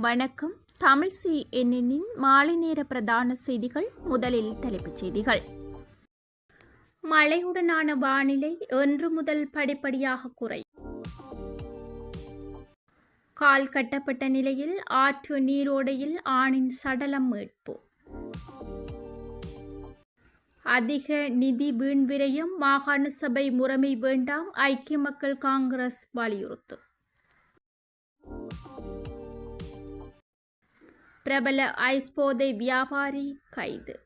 வணக்கம். தமிழ் சி என்னின் மாலை நேர பிரதான செய்திகள் முதலில் தலைப்புச் செய்திகள். மழையுடனான வானிலை என்று முதல் படிப்படியாக குறை கால் கட்டப்பட்ட நிலையில் ஆற்று நீரோடையில் ஆணின் சடலம் மீட்பு. அதிக நிதி வீண் விரயம் மாகாண சபை முறைமை வேண்டாம் ஐக்கிய மக்கள் காங்கிரஸ் வலியுறுத்து. பிரபல ஐஸ் போதை வியாபாரி கைது.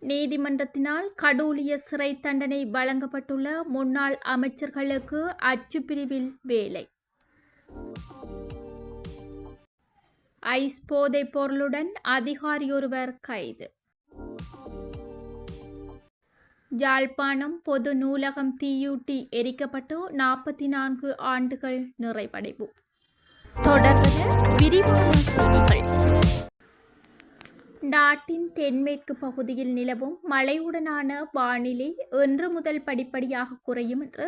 நீதிமன்றத்தினால் கடூலிய சிறை தண்டனை வழங்கப்பட்டுள்ள முன்னாள் அமைச்சர்களுக்கு அச்சு பிரிவில் வேலை. ஐஸ் போதைப் பொருளுடன் அதிகாரியொருவர் கைது. யாழ்ப்பாணம் பொது நூலகம் தீயூட்டி எரிக்கப்பட்டு நாற்பத்தி நான்கு ஆண்டுகள் நிறைவடைவு. தொடர்ந்து விரிவான செய்திகள். நாட்டின் தென்மேற்கு பகுதியில் நிலவும் மழையுடனான வானிலை இன்று முதல் படிப்படியாக குறையும் என்று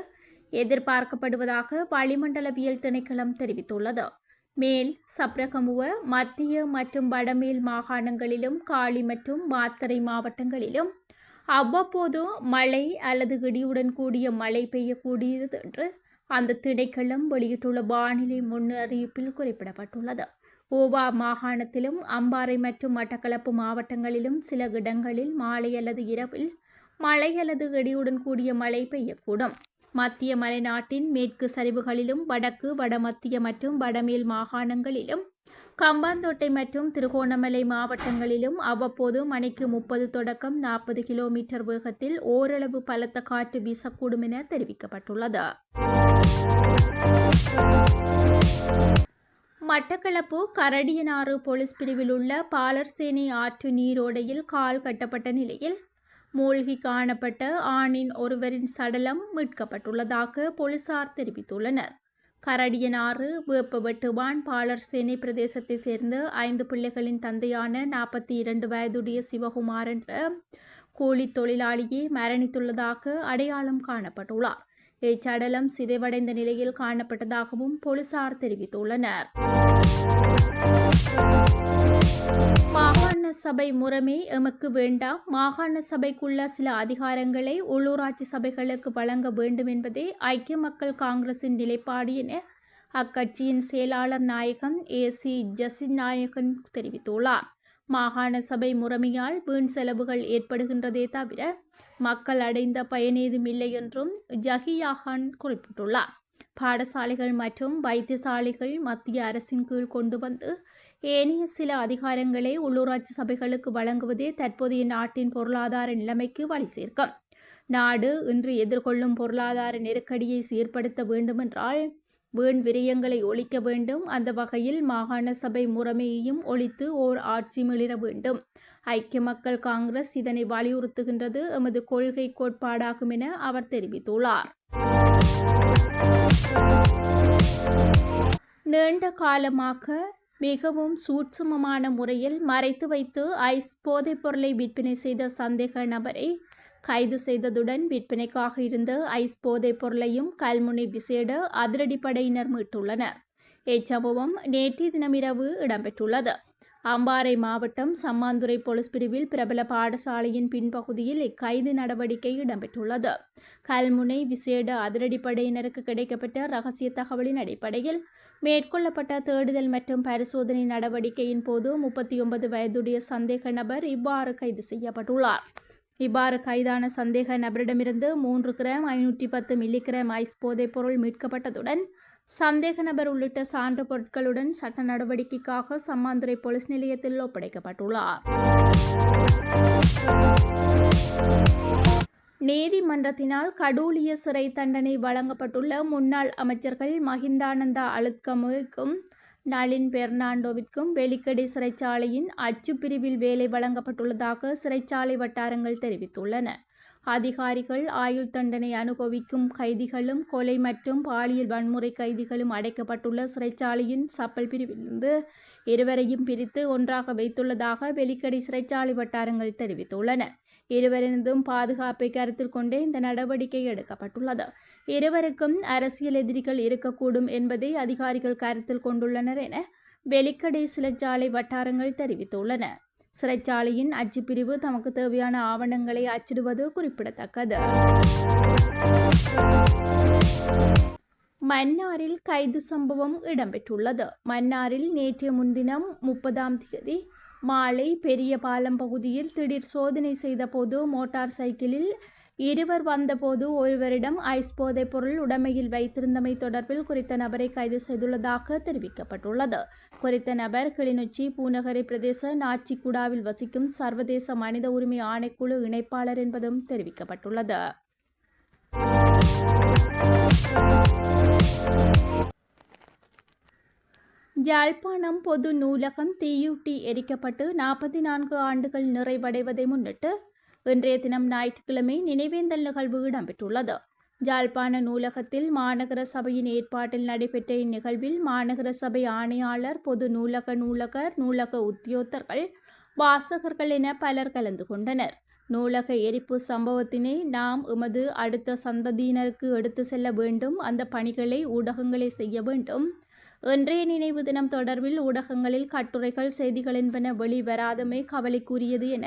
எதிர்பார்க்கப்படுவதாக வளிமண்டலவியல் திணைக்களம் தெரிவித்துள்ளது. மேல் சப்ரகமுவ மத்திய மற்றும் வடமேல் மாகாணங்களிலும் காளி மற்றும் மாத்தறை மாவட்டங்களிலும் அவ்வப்போது மழை அல்லது இடியுடன் கூடிய மழை பெய்யக்கூடியது என்று அந்த திணைக்களம் வெளியிட்டுள்ள வானிலை முன்னறிவிப்பில் குறிப்பிடப்பட்டுள்ளது. ஓவா மாகாணத்திலும் அம்பாறை மற்றும் மட்டக்களப்பு மாவட்டங்களிலும் சில இடங்களில் மாலை அல்லது இரவில் மழை அல்லது இடியுடன் கூடிய மழை பெய்யக்கூடும். மத்திய மலைநாட்டின் மேற்கு சரிவுகளிலும் வடக்கு வடமத்திய மற்றும் வடமேல் மாகாணங்களிலும் கம்பாந்தோட்டை மற்றும் திருகோணமலை மாவட்டங்களிலும் அவ்வப்போது மணிக்கு முப்பது தொடக்கம் நாற்பது கிலோமீட்டர் வேகத்தில் ஓரளவு பலத்த காற்று வீசக்கூடும் என தெரிவிக்கப்பட்டுள்ளது. மட்டக்களப்பு கரடியனாறு போலீஸ் பிரிவில் உள்ள பாலர்சேனை ஆற்று நீரோடையில் கால் கட்டப்பட்ட நிலையில் மூழ்கி காணப்பட்ட ஆணின் ஒருவரின் சடலம் மீட்கப்பட்டுள்ளதாக போலீசார் தெரிவித்துள்ளனர். கரடியனாறு வேப்பவெட்டுவான் பாலர் சேனை பிரதேசத்தை சேர்ந்த ஐந்து பிள்ளைகளின் தந்தையான நாற்பத்தி இரண்டு வயதுடைய சிவகுமார் என்ற கூலி தொழிலாளியை மரணித்துள்ளதாக அடையாளம் காணப்பட்டுள்ளார். இச்சடலம் சிதைவடைந்த நிலையில் காணப்பட்டதாகவும் போலீசார் தெரிவித்துள்ளனர். மாகாண சபை முறைமை எமக்கு வேண்டாம். மாகாண சபைக்குள்ள சில அதிகாரங்களை உள்ளூராட்சி சபைகளுக்கு வழங்க வேண்டும் என்பதே ஐக்கிய மக்கள் காங்கிரசின் நிலைப்பாடு என அக்கட்சியின் செயலாளர் நாயகன் ஏ சி ஜசின் நாயகன் தெரிவித்துள்ளார். மாகாண சபை முறைமையால் வீண் செலவுகள் ஏற்படுகின்றதே தவிர மக்கள் அடைந்த பயனேதும் இல்லை என்றும் ஜஹியாகான் குறிப்பிட்டுள்ளார். பாடசாலைகள் மற்றும் வைத்தியசாலைகள் மத்திய அரசின் கீழ் கொண்டு வந்து ஏனைய சில அதிகாரங்களை உள்ளூராட்சி சபைகளுக்கு வழங்குவதே தற்போதைய நாட்டின் பொருளாதார நிலைமைக்கு வழி சேர்க்கும். நாடு இன்று எதிர்கொள்ளும் பொருளாதார நெருக்கடியை சீர்படுத்த வேண்டுமென்றால் வீண் விரயங்களை ஒழிக்க வேண்டும். அந்த வகையில் மாகாண சபை முறைமையையும் ஒழித்து ஓர் ஆட்சி மிளிர வேண்டும். ஐக்கிய மக்கள் காங்கிரஸ் இதனை வலியுறுத்துகின்றது. எமது கொள்கை கோட்பாடாகும் என அவர் தெரிவித்துள்ளார். நீண்ட காலமாக மிகவும் சூட்சுமமான முறையில் மறைத்து வைத்து ஐஸ் போதைப் பொருளை விற்பனை செய்த சந்தேக நபரை கைது செய்ததுடன் விற்பனைக்காக இருந்த ஐஸ் போதைப் பொருளையும் கல்முனை விசேட அதிரடிப்படையினர் மீட்டுள்ளனர். இச்சம்பவம் நேற்றைய தினமிரவு இடம்பெற்றுள்ளது. அம்பாறை மாவட்டம் சம்மாந்துறை போலீஸ் பிரிவில் பிரபல பாடசாலையின் பின்பகுதியில் இக்கைது நடவடிக்கை இடம்பெற்றுள்ளது. கல்முனை விசேட அதிரடிப்படையினருக்கு கிடைக்கப்பட்ட ரகசிய தகவலின் அடிப்படையில் மேற்கொள்ளப்பட்ட தேடுதல் மற்றும் பரிசோதனை நடவடிக்கையின் போது முப்பத்தி ஒன்பது வயதுடைய சந்தேக நபர் இவ்வாறு கைது செய்யப்பட்டுள்ளார். இவ்வாறு கைதான சந்தேக நபரிடமிருந்து மூன்று கிராம் ஐநூற்றி பத்து மில்லிகிராம் ஐஸ் போதைப் பொருள் மீட்கப்பட்டதுடன் சந்தேக நபர் உள்ளிட்ட சான்று பொருட்களுடன் சட்ட நடவடிக்கைக்காக சம்மாந்துறை போலீஸ் நிலையத்தில் ஒப்படைக்கப்பட்டுள்ளார். நீதிமன்றத்தினால் கடூலிய சிறை தண்டனை வழங்கப்பட்டுள்ள முன்னாள் அமைச்சர்கள் மஹிந்தானந்தா அழுத்கமுக்கும் நளின் பெர்னாண்டோவிற்கும் வெலிக்கடி சிறைச்சாலையின் அச்சு பிரிவில் வேலை வழங்கப்பட்டுள்ளதாக சிறைச்சாலை வட்டாரங்கள் தெரிவித்துள்ளன. அதிகாரிகள் ஆயுள் தண்டனை அனுபவிக்கும் கைதிகளும் கொலை மற்றும் பாலியல் வன்முறை கைதிகளும் அடைக்கப்பட்டுள்ள சிறைச்சாலையின் சப்பல் பிரிவிலிருந்து இருவரையும் பிரித்து ஒன்றாக வைத்துள்ளதாக வெலிக்கடை சிறைச்சாலை வட்டாரங்கள் தெரிவித்துள்ளன. இருவரினதும் பாதுகாப்பை கருத்தில் கொண்டே இந்த நடவடிக்கை எடுக்கப்பட்டுள்ளது. இருவருக்கும் அரசியல் எதிரிகள் இருக்கக்கூடும் என்பதை அதிகாரிகள் கருத்தில் கொண்டுள்ளனர் என வெலிக்கடை சிறைச்சாலை வட்டாரங்கள் தெரிவித்துள்ளன. சிறைச்சாலையின் அச்சு பிரிவு தமக்கு தேவையான ஆவணங்களை அச்சிடுவது குறிப்பிடத்தக்கது. மன்னாரில் கைது சம்பவம் இடம்பெற்றுள்ளது. மன்னாரில் நேற்றைய முன்தினம் முப்பதாம் தேதி மாலை பெரிய பாலம் பகுதியில் திடீர் சோதனை செய்தபோது மோட்டார் சைக்கிளில் இருவர் வந்தபோது ஒருவரிடம் ஐஸ் போதைப் பொருள் உடைமையில் வைத்திருந்தமை தொடர்பில் குறித்த நபரை கைது செய்துள்ளதாக தெரிவிக்கப்பட்டுள்ளது. குறித்த நபர் கிளிநொச்சி பூநகரி பிரதேச நாச்சிக்குடாவில் வசிக்கும் சர்வதேச மனித உரிமை ஆணைக்குழு இணைப்பாளர் என்பதும் தெரிவிக்கப்பட்டுள்ளது. யாழ்ப்பாணம் பொது நூலகம் தீயூட்டி எரிக்கப்பட்டு நாற்பத்தி நான்கு ஆண்டுகள் நிறைவடைவதை முன்னிட்டு இன்றைய தினம் ஞாயிற்றுக்கிழமை நினைவேந்தல் நிகழ்வு இடம்பெற்றுள்ளது. ஜாழ்ப்பாண நூலகத்தில் மாநகர சபையின் ஏற்பாட்டில் நடைபெற்ற இந்நிகழ்வில் மாநகர சபை ஆணையாளர் பொது நூலக நூலகர் நூலக உத்தியோகர்கள் வாசகர்கள் என பலர் கலந்து கொண்டனர். நூலக எரிப்பு சம்பவத்தினை நாம் எமது அடுத்த சந்ததியினருக்கு எடுத்து செல்ல வேண்டும். அந்த பணிகளை ஊடகங்களை செய்ய வேண்டும். இன்றைய நினைவு தினம் தொடர்பில் ஊடகங்களில் கட்டுரைகள் செய்திகள் என்பன வெளிவராதமை கவலைக்குரியது என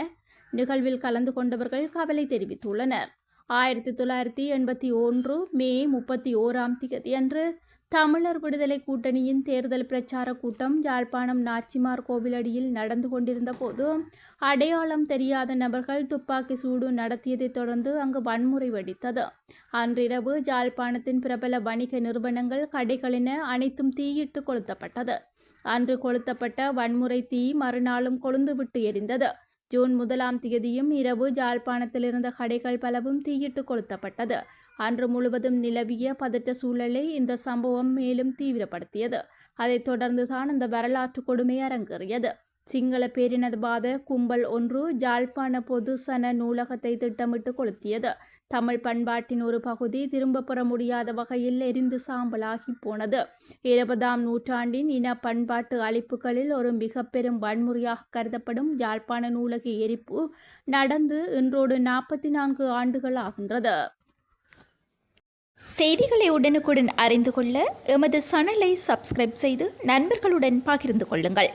நிகழ்வில் கலந்து கொண்டவர்கள் கவலை தெரிவித்துள்ளனர். ஆயிரத்தி தொள்ளாயிரத்தி எண்பத்தி ஒன்று மே முப்பத்தி ஓராம் தேதி அன்று தமிழர் விடுதலை கூட்டணியின் தேர்தல் பிரச்சார கூட்டம் யாழ்ப்பாணம் நாச்சிமார் கோவிலடியில் நடந்து கொண்டிருந்த போது அடையாளம் தெரியாத நபர்கள் துப்பாக்கி சூடு நடத்தியதைத் தொடர்ந்து அங்கு வன்முறை வெடித்தது. அன்றிரவு யாழ்ப்பாணத்தின் பிரபல வணிக நிறுவனங்கள் கடைகளின அனைத்தும் தீயிட்டு கொளுத்தப்பட்டது. அன்று கொளுத்தப்பட்ட வன்முறை தீ மறுநாளும் கொழுந்துவிட்டு எரிந்தது. ஜூன் முதலாம் தேதியும் இரவு ஜாழ்ப்பாணத்தில் இருந்த கடைகள் பலவும் தீயிட்டு கொளுத்தப்பட்டது. அன்று முழுவதும் நிலவிய பதற்ற சூழலை இந்த சம்பவம் மேலும் தீவிரப்படுத்தியது. அதைத் தொடர்ந்துதான் இந்த வரலாற்று கொடுமை அரங்கேறியது. சிங்கள பேரினவாத கும்பல் ஒன்று ஜாழ்ப்பாண பொது சன நூலகத்தை திட்டமிட்டு கொளுத்தியது. தமிழ் பண்பாட்டின் ஒரு பகுதி திரும்ப பெற முடியாத வகையில் எரிந்து சாம்பலாகி போனது. இருபதாம் நூற்றாண்டின் இன பண்பாட்டு அழிப்புகளில் ஒரு மிக பெரும் வன்முறையாக கருதப்படும் யாழ்ப்பாண நூலக எரிப்பு நடந்து இன்றோடு நாற்பத்தி நான்கு ஆண்டுகள் ஆகின்றது செய்திகளை உடனுக்குடன் அறிந்து கொள்ள எமது சனலை சப்ஸ்கிரைப் செய்து நண்பர்களுடன் பகிர்ந்து கொள்ளுங்கள்.